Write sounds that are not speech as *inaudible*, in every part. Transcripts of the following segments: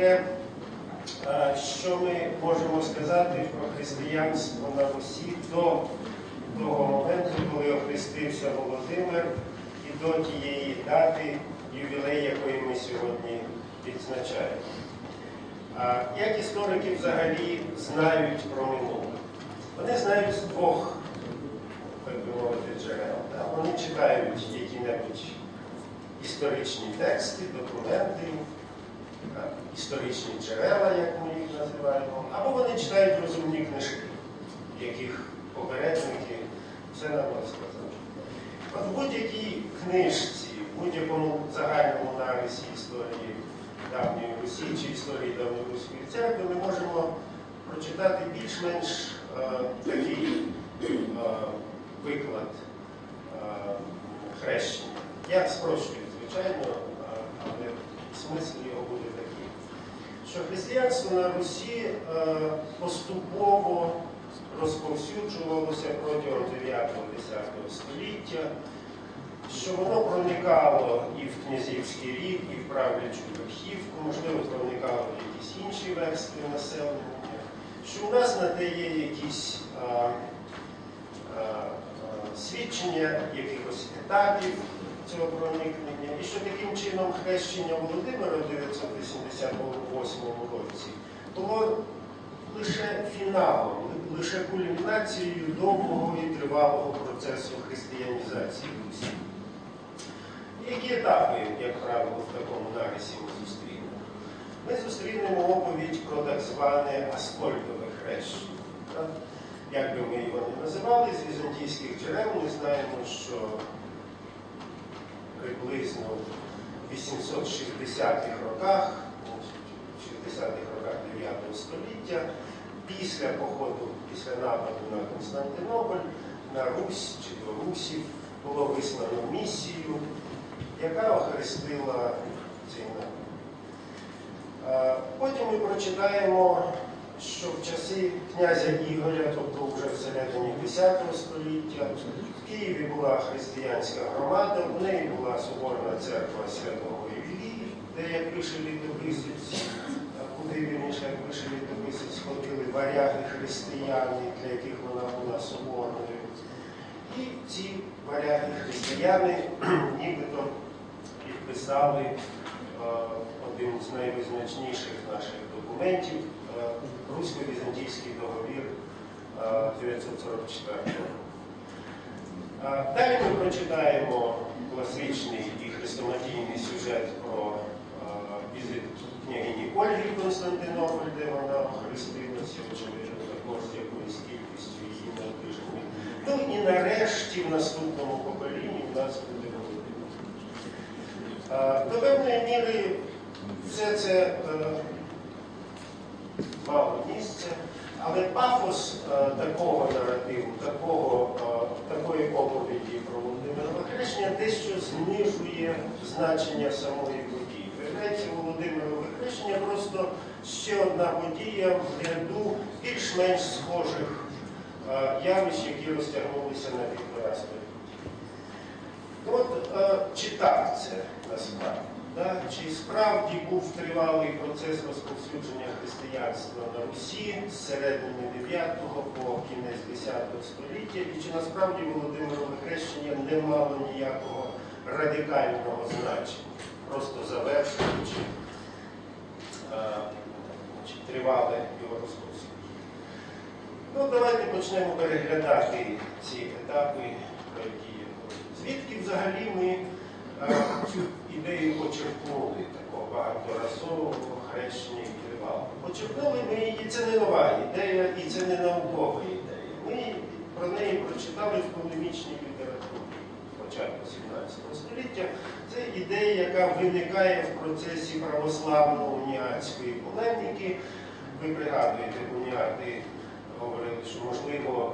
те, що ми можемо сказати про християнство на Русі до того моменту, коли охрестився Володимир, і до тієї дати, ювілей, якої ми сьогодні відзначаємо. Як історики взагалі знають про минуле? Вони знають з двох, так би мовити, джерел. Вони читають які-небудь історичні тексти, документи, історичні джерела, як ми їх називаємо, або вони читають розумні книжки, яких попередники все нам розказали. От в будь-якій книжці, в будь-якому загальному нарисі історії давньої Русі чи історії давньої Руської церкви ми можемо прочитати більш-менш е, такий е, виклад е, хрещення. Я спрощую, звичайно, е, але смисл його буде такий, що християнство на Русі е, поступово розповсюджувалося протягом 9-10 століття, що воно проникало і в князівський рід, і в правлячу верхівку, можливо, проникало в якісь інші верстви населення, що у нас на те є якісь а, а, а, свідчення якихось етапів цього проникнення, і що таким чином хрещення Володимира в 988 році було лише фіналом, лише кульмінацією довгого і тривалого процесу християнізації Русі. Які етапи, як правило, в такому нарисі ми зустрінемо? Ми зустрінемо оповідь про так зване Аскольдове хрещення. Як би ми його не називали, з візантійських джерел ми знаємо, що приблизно в 860-х роках, в 60-х роках 9 століття, після походу, після нападу на Константинополь, на Русь чи до Русів було вислано місію, яка охрестила цей напад. Потім ми прочитаємо, що в часи князя Ігоря, тобто вже всередині X століття, в Києві була християнська громада, в неї була соборна церква Святого Іллі, де, як пише літописець, куди вірніше, як пише літописець, ходили варяги християни, для яких вона була соборною. І ці варяги християни *clears throat* нібито підписали е, один з найвизначніших наших документів Русько-Візантійський договір е, 944 року. Е, Далі ми прочитаємо класичний і хрестоматійний сюжет про е, візит княгині Ольги Константинополь, де вона охрестилася, очевидно, також з якоюсь кількістю її наближених. Ну і нарешті в наступному поколінні в нас буде Володимир. Е, До певної міри все це е, мало місця, але пафос е, такого наративу, такого, е, такої оповіді про Володимира Хрещення дещо знижує значення самої події. Виявляється, Володимирове хрещення просто ще одна подія в ряду більш-менш схожих е, явищ, які розтягнулися на півтора століття. От е, чи це насправді? Да? Чи справді був тривалий процес розповсюдження християнства на Русі з середини 9 по кінець 10 століття, і чи насправді Володимирове хрещення не мало ніякого радикального значення, просто завершуючи е, значить, тривале його розповсюдження? Ну, давайте почнемо переглядати ці етапи, про які я говорю. Звідки взагалі ми цю ідею почерпнули такого багаторазового хрещення і тривалого? Почерпнули ми її, це не нова ідея і це не наукова ідея. Ми про неї прочитали в полемічній літературі початку 17 століття. Це ідея, яка виникає в процесі православно-уніатської полеміки. Ви пригадуєте, уніати говорили, що можливо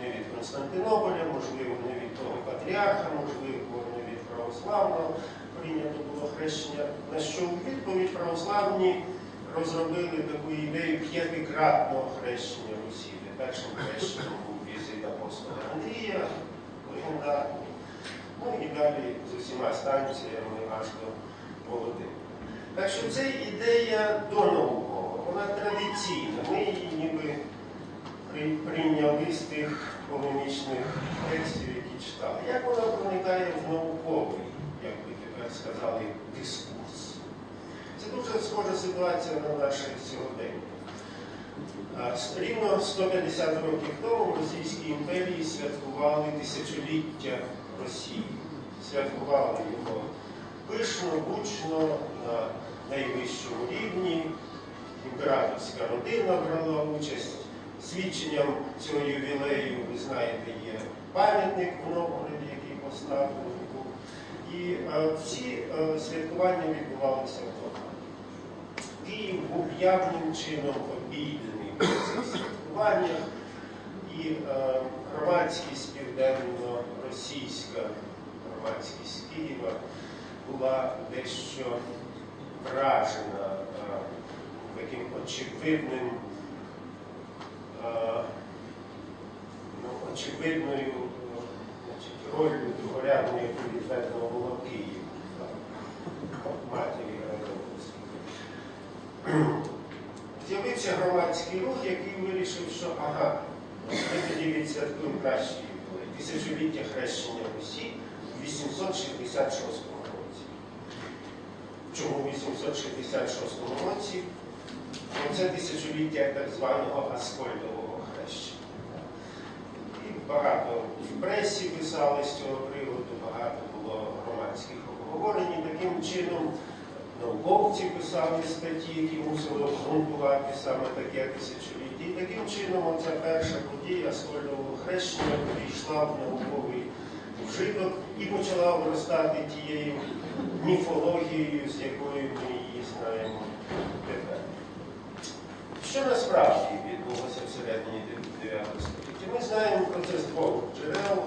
не від Константинополя, можливо, не від того патріарха, можливо, православного прийнято було хрещення, на що у відповідь православні розробили таку ідею п'ятикратного хрещення Русі. Першим хрещенням був візит апостола Андрія, легендарний, ну і далі з усіма станціями аж до Володимира. Так що це ідея донаукова, вона традиційна. Ми її ніби при- прийняли з тих полемічних текстів, які читали. Як вона проникає в науковий, би сказали, дискурс? Це дуже схожа ситуація на наше сьогодення. Рівно 150 років тому в Російській імперії святкували тисячоліття Росії. Святкували його пишно, гучно, на найвищому рівні. Імператорська родина брала участь. Свідченням цього ювілею, ви знаєте, є пам'ятник в Новгороді, який поставлений був. І е, всі е, святкування відбувалися вдома. Київ був явним чином обійдений в цих святкуваннях, і е, громадськість південно-російська, громадськість Києва була дещо вражена е, таким очевидним, е, ну, очевидною другорядної, яку відведено було Київ, так, матері Радовської. З'явився громадський рух, який вирішив, що ага, ми тоді відсвяткуємо кращі ювілей. Тисячоліття хрещення Русі в 866 році. Чому в 866 році? Це тисячоліття так званого Аскольдового багато в пресі писали з цього приводу, багато було громадських обговорень. Таким чином науковці писали статті, які мусили обґрунтувати саме таке тисячоліття. І таким чином оця перша подія Аскольдового хрещення увійшла в науковий вжиток і почала виростати тією міфологією, з якою ми її знаємо тепер. Що насправді відбулося всередині 9 століття? Знаємо про це з двох джерел,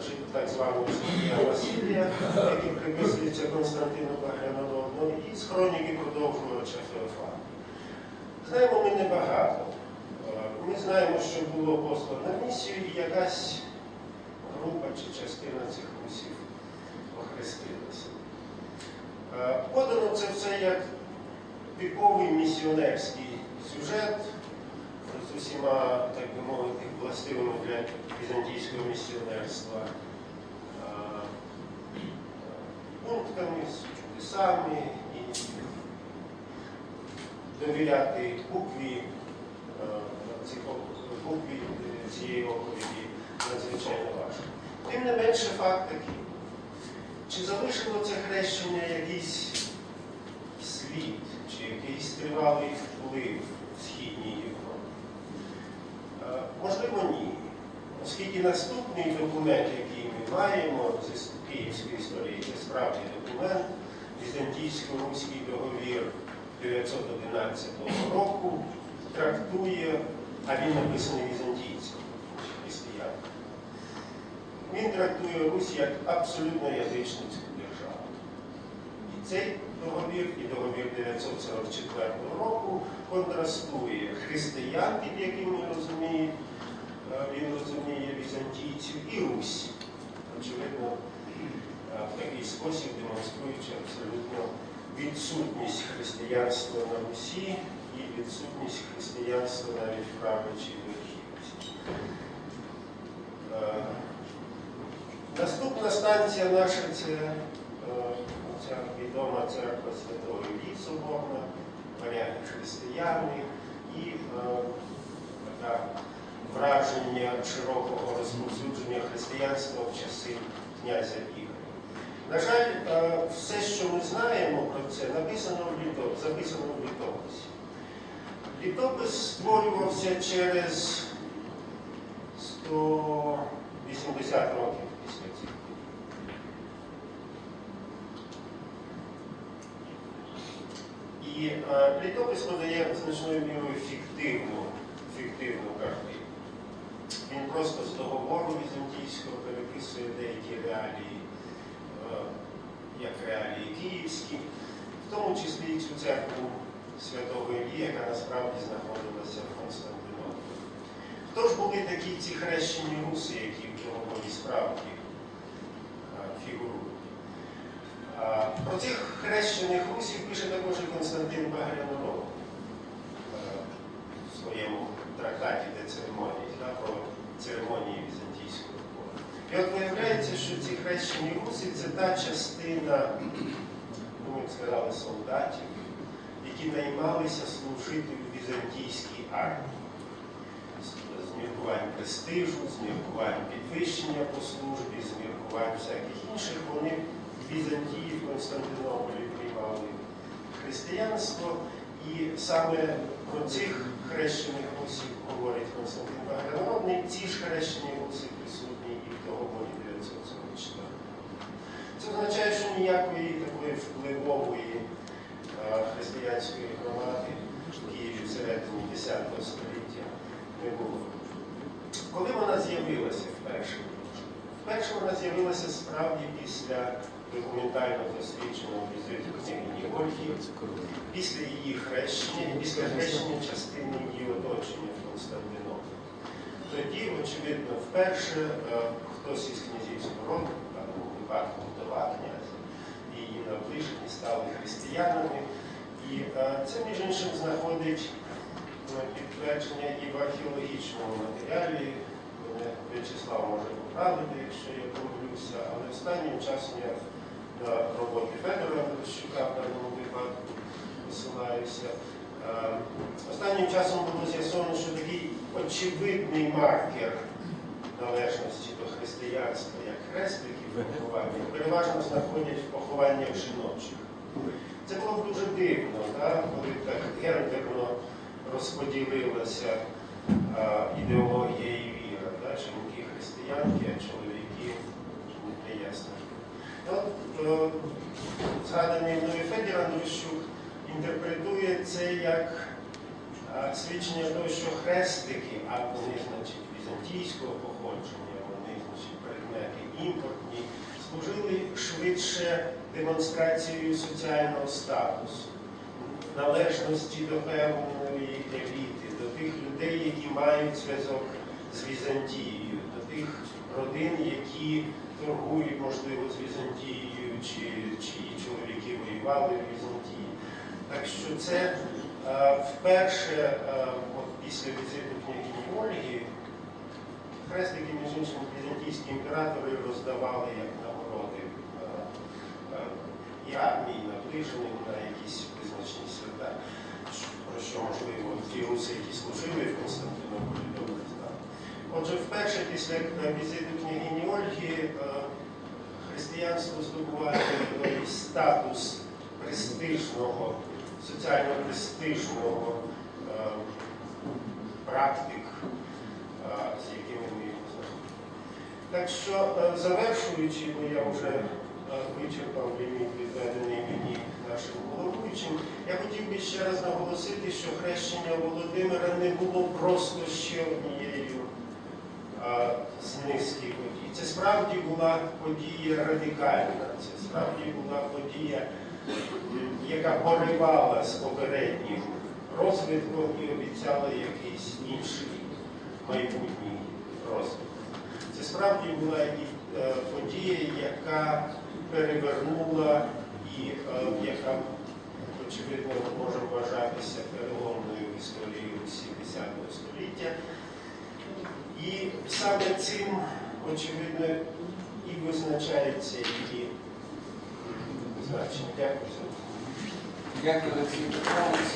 з так званого життя Василія, який приписується Константину Багряновому, і з хроніки продовжувача Феофана. Знаємо ми небагато. Е, Ми знаємо, що було послано на місію, і якась група чи частина цих русів охрестилася. Е, Подано це все як типовий місіонерський сюжет усіма, так би мовити, властивими для візантійського місіонерства пунктами, з чудесами і довіряти букві, букві цієї оповіді надзвичайно важко. Тим не менше факт такий. Чи залишило це хрещення якийсь слід, чи якийсь тривалий вплив в Східній Можливо, ні. Оскільки наступний документ, який ми маємо з київської історії, це справді документ, Візантійсько-Руський договір 911 року, трактує, а він написаний візантійцем, християн. Він трактує Русь як абсолютно язичницьку державу. Цей договір, і договір 944 року контрастує християн, під якими розуміє, е, він розуміє візантійців, і Русь. Очевидно, е, в такий спосіб демонструючи абсолютно відсутність християнства на Русі і відсутність християнства навіть в правичій верхівці. Е, Наступна станція наша це ця відома церква Святого Іллі Соборна, варяги християни і е, враження широкого розповсюдження християнства в часи князя Ігоря. На жаль, е, все, що ми знаємо про це, написано в літописі. Літопис створювався через 180 років після цих І е, літопис подає значною мірою фіктивну, фіктивну картину. Він просто з договору візантійського переписує деякі реалії, е, як реалії київські, в тому числі і цю церкву Святого Іллі, яка насправді знаходилася в Константинополі. Хто ж були такі ці хрещені руси, які в договорі справді е, фігурують? Про цих хрещених русів пише також Константин Багряноров в своєму трактаті де церемонії, да, про церемонії Візантійського двору. І от виявляється, що ці хрещені руси це та частина, ну, б сказали, солдатів, які наймалися служити в візантійській армії. З міркувань престижу, з міркувань підвищення по службі, з міркувань всяких інших, вони Візантії, Константинополі приймали християнство. І саме про цих хрещених русів говорить Константин Багряновний. Ці ж хрещені руси присутні і в договорі 944. Це означає, що ніякої такої впливової е, християнської громади в Києві всередині X століття не було. Коли вона з'явилася вперше? Вперше вона з'явилася справді після документально дослідженого візиту княгині Ольги, після її хрещення після хрещення частини її оточення в Константинополі. Тоді, очевидно, вперше е, хтось із князівського роду, в даному випадку вдова князя, її наближені стали християнами. І е, це, між іншим, знаходить е, підтвердження і в археологічному матеріалі. В'ячеслав може поправити, якщо я помилюся, але останнім часом я на роботи Федора в даному випадку посилаюся. Е, Останнім часом було з'ясовано, що такий очевидний маркер належності до християнства, як хрестиків поховання, переважно знаходять в похованнях жіночих. Це було б дуже дивно, да, коли так гендерно розподілилася а, ідеологія і віра. Да, жінки християнки, а чоловіки неясно. От, е, згаданий мною Федір Андрущук інтерпретує це як свідчення того, що хрестики, а вони, значить, візантійського походження, вони, значить, предмети імпортні, служили швидше демонстрацією соціального статусу, належності до певної еліти, до тих людей, які мають зв'язок з Візантією, до тих родин, які торгують, можливо, з Візантією, чи чиї чоловіки воювали в Візантії. Так що це е, вперше, е, от після візиту княгині Ольги, хрестики, між іншим, візантійські імператори роздавали як нагороди е, і армії, і наближеним на якісь визначені свята, про що, можливо, ті руси, які служили в Константинополі, добре знали. Отже, вперше після візиту княгині Ольги християнство здобуває статус престижного, соціально престижного е, практик, е, з якими ми його знаходимо. Так що, е, завершуючи, бо я вже е, вичерпав ліміт відведений мені нашим головуючим, я хотів би ще раз наголосити, що хрещення Володимира не було просто ще однією з низки подій. Це справді була подія радикальна, це справді була подія, яка поривала з попереднім розвитком і обіцяла якийсь інший майбутній розвиток. Це справді була і е, подія, яка перевернула і е, яка, очевидно, може вважатися переломною Русі X століття. І саме цим, очевидно, і визначається її значення. Дякую за увагу. Дякую, Олексій Петрович.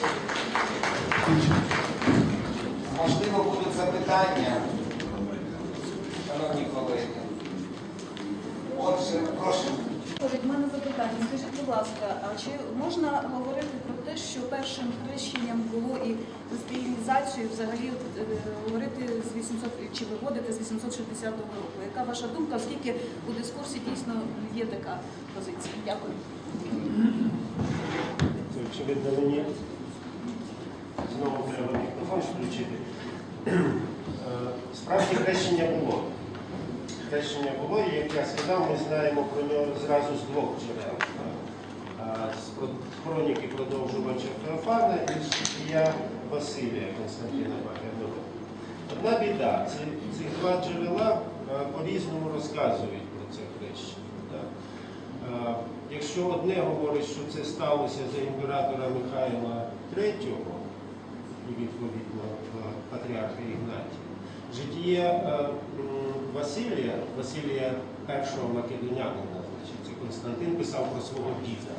Можливо, будуть запитання, шановні колеги. Отже, прошу. Від мене запитання. Скажіть, будь ласка, а чи можна говорити про те, що першим хрещенням було і християнізацією взагалі е, говорити з 800, чи виводити з 860 року? Яка ваша думка, оскільки у дискурсі дійсно є така позиція? Дякую. Очевидно, мені знову треба мікрофон включити. Е, Справді хрещення було. Хрещення було, і як я сказав, ми знаємо про нього зразу з двох джерел. Хроніки продовжувача Феофана і життя Василія Константина Багрянова. Одна біда, ці, ці два джерела е, по-різному розказують про це хрещення. Е, Якщо одне говорить, що це сталося за імператора Михайла III і відповідно патріарха Ігнатія, житіє е, Василія, Василія І Македонянина, значить, Константин писав про свого діда.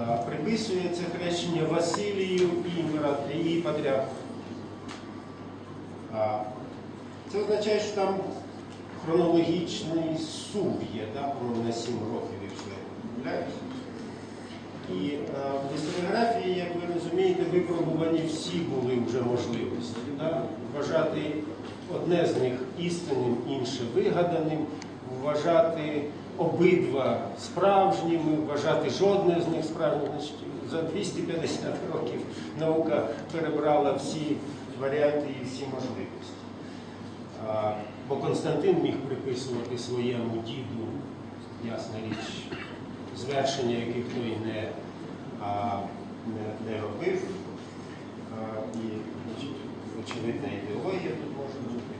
Е, Приписує це хрещення Василію і і патріарху. А, Це означає, що там хронологічний сув є, да, по-моєму, на 7 років, якщо я. І е, в історіографії, як ви розумієте, випробувані всі були вже можливості. Да? Вважати одне з них істинним, інше вигаданим, вважати обидва справжніми, вважати жодне з них справжнім. За 250 років наука перебрала всі варіанти і всі можливості. Бо Константин міг приписувати своєму діду, ясна річ, звершення, яких той не, а, не, не робив. А, і очевидна ідеологія тут може бути.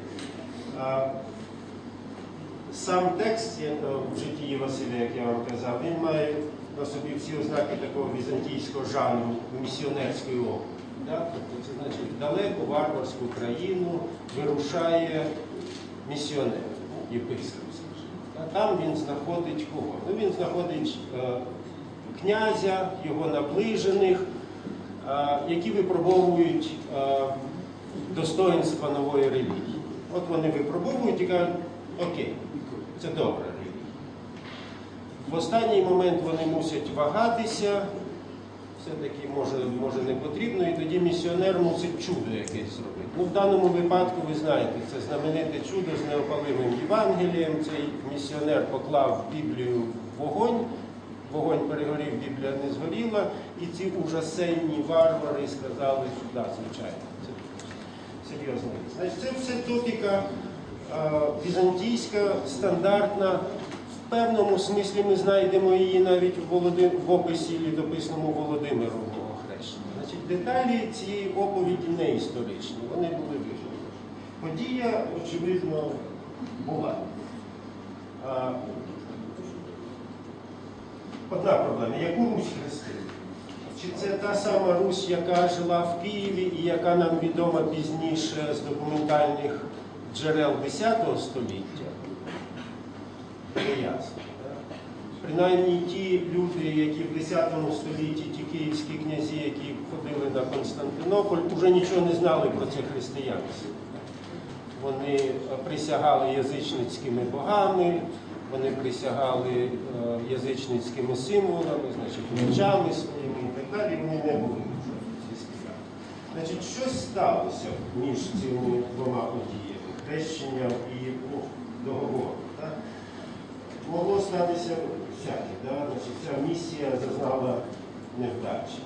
Сам текст як, в житті Василя, як я вам казав, він має на собі всі ознаки такого візантійського жанру місіонерської опери. Тобто це значить в далеку варварську країну вирушає місіонер, єпископ. скажімо. Там він знаходить кого? Ну, він знаходить е, князя, його наближених, е, які випробовують е, достоинства нової релігії. От вони випробовують і кажуть, окей, це релігія. В останній момент вони мусять вагатися, все-таки може, може не потрібно, і тоді місіонер мусить чудо якесь зробити. Ну, в даному випадку, ви знаєте, це знамените чудо з неопалимим Євангелієм. Цей місіонер поклав Біблію в вогонь, вогонь перегорів, Біблія не згоріла, і ці ужасенні варвари сказали, що да, звичайно, це серйозно. Значить, це все топіка візантійська, стандартна. В певному смислі ми знайдемо її навіть в, описі літописному Володимирового хрещення. Значить, деталі цієї оповіді не історичні, вони були вижені. Подія, очевидно, була. А, Одна проблема. Яку Русь хрестили? Чи це та сама Русь, яка жила в Києві і яка нам відома пізніше з документальних джерел X століття? Не ясно. Принаймні ті люди, які в X столітті, ті київські князі, які ходили на Константинополь, вже нічого не знали про це християнство. Вони е, присягали язичницькими богами, вони присягали е, язичницькими символами, значить, мечами своїми і так далі. Вони не були. Значить, щось сталося між цими двома подіями хрещенням і договором. так? Могло статися всяке, да? значить, ця місія зазнала невдачі.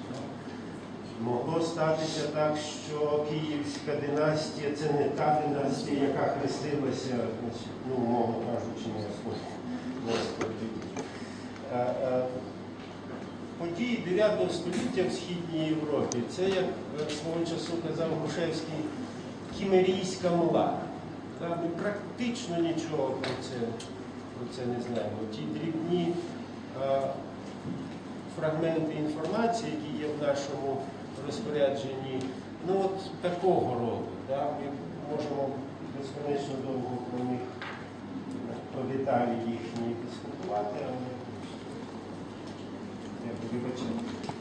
Могло статися так, що Київська династія це не та династія, яка хрестилася, значить, ну, умовно кажучи, не Господь. Події 9 століття в Східній Європі це, як свого часу казав Грушевський, кімерійська мла. Та, Ми практично нічого про це, про це не знаємо. Ті дрібні е, фрагменти інформації, які є в нашому розпорядженні, ну от такого роду. Да? Ми можемо безконечно довго про них, деталі їхні дискутувати, але я вибачаю.